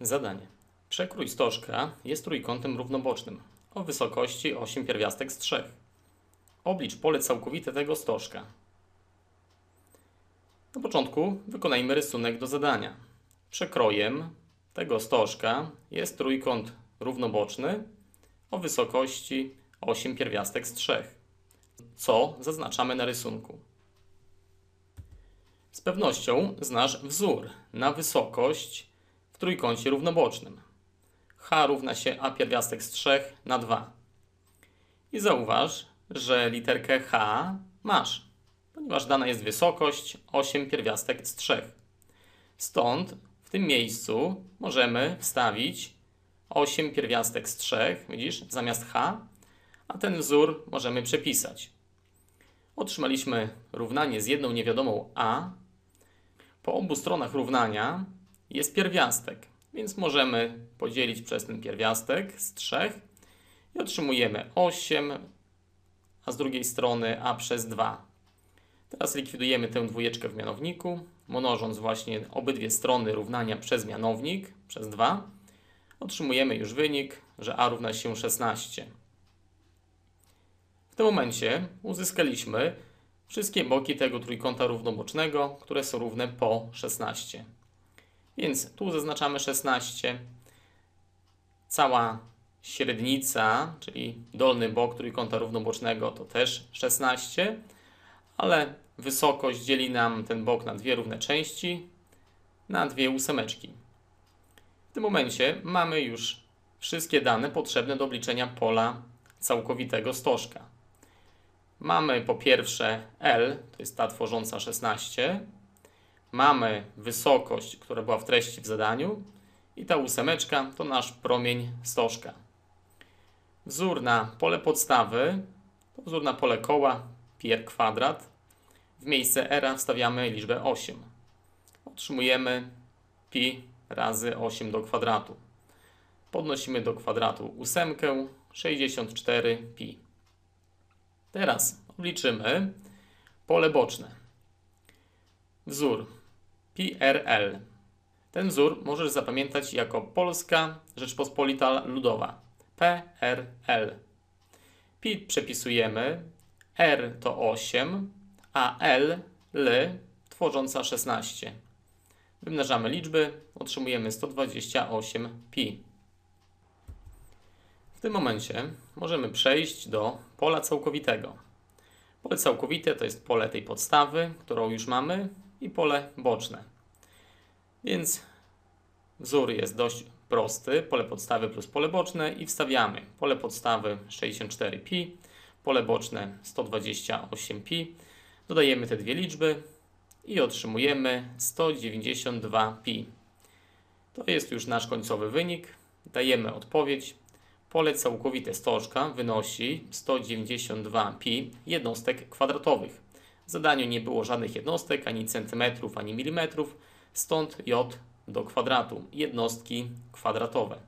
Zadanie. Przekrój stożka jest trójkątem równobocznym o wysokości 8 pierwiastek z 3. Oblicz pole całkowite tego stożka. Na początku wykonajmy rysunek do zadania. Przekrojem tego stożka jest trójkąt równoboczny o wysokości 8 pierwiastek z 3. Co zaznaczamy na rysunku? Z pewnością znasz wzór na wysokość trójkącie równobocznym. h równa się a pierwiastek z 3 na 2. I zauważ, że literkę h masz, ponieważ dana jest wysokość 8 pierwiastek z 3. Stąd w tym miejscu możemy wstawić 8 pierwiastek z 3, widzisz, zamiast h, a ten wzór możemy przepisać. Otrzymaliśmy równanie z jedną niewiadomą a. Po obu stronach równania jest pierwiastek, więc możemy podzielić przez ten pierwiastek z 3 i otrzymujemy 8, a z drugiej strony a przez 2. Teraz likwidujemy tę dwójeczkę w mianowniku, mnożąc właśnie obydwie strony równania przez mianownik, przez 2. Otrzymujemy już wynik, że a równa się 16. W tym momencie uzyskaliśmy wszystkie boki tego trójkąta równobocznego, które są równe po 16. Więc tu zaznaczamy 16. Cała średnica, czyli dolny bok trójkąta równobocznego to też 16, ale wysokość dzieli nam ten bok na dwie równe części, na dwie ósemeczki. W tym momencie mamy już wszystkie dane potrzebne do obliczenia pola całkowitego stożka. Mamy po pierwsze L, to jest ta tworząca 16. Mamy wysokość, która była w treści w zadaniu. I ta ósemeczka to nasz promień stożka. Wzór na pole podstawy to wzór na pole koła pi r kwadrat. W miejsce r wstawiamy liczbę 8. Otrzymujemy pi razy 8 do kwadratu. Podnosimy do kwadratu ósemkę, 64 pi. Teraz obliczymy pole boczne. Wzór PRL. Ten wzór możesz zapamiętać jako Polska Rzeczpospolita Ludowa. PRL. Pi przepisujemy, R to 8, a L, L tworząca 16. Wymnażamy liczby, otrzymujemy 128 pi. W tym momencie możemy przejść do pola całkowitego. Pole całkowite to jest pole tej podstawy, którą już mamy, i pole boczne. Więc wzór jest dość prosty. Pole podstawy plus pole boczne i wstawiamy pole podstawy 64pi, pole boczne 128pi. Dodajemy te dwie liczby i otrzymujemy 192pi. To jest już nasz końcowy wynik. Dajemy odpowiedź. Pole całkowite stożka wynosi 192 pi jednostek kwadratowych. Zadaniu nie było żadnych jednostek, ani centymetrów, ani milimetrów, stąd j do kwadratu, jednostki kwadratowe.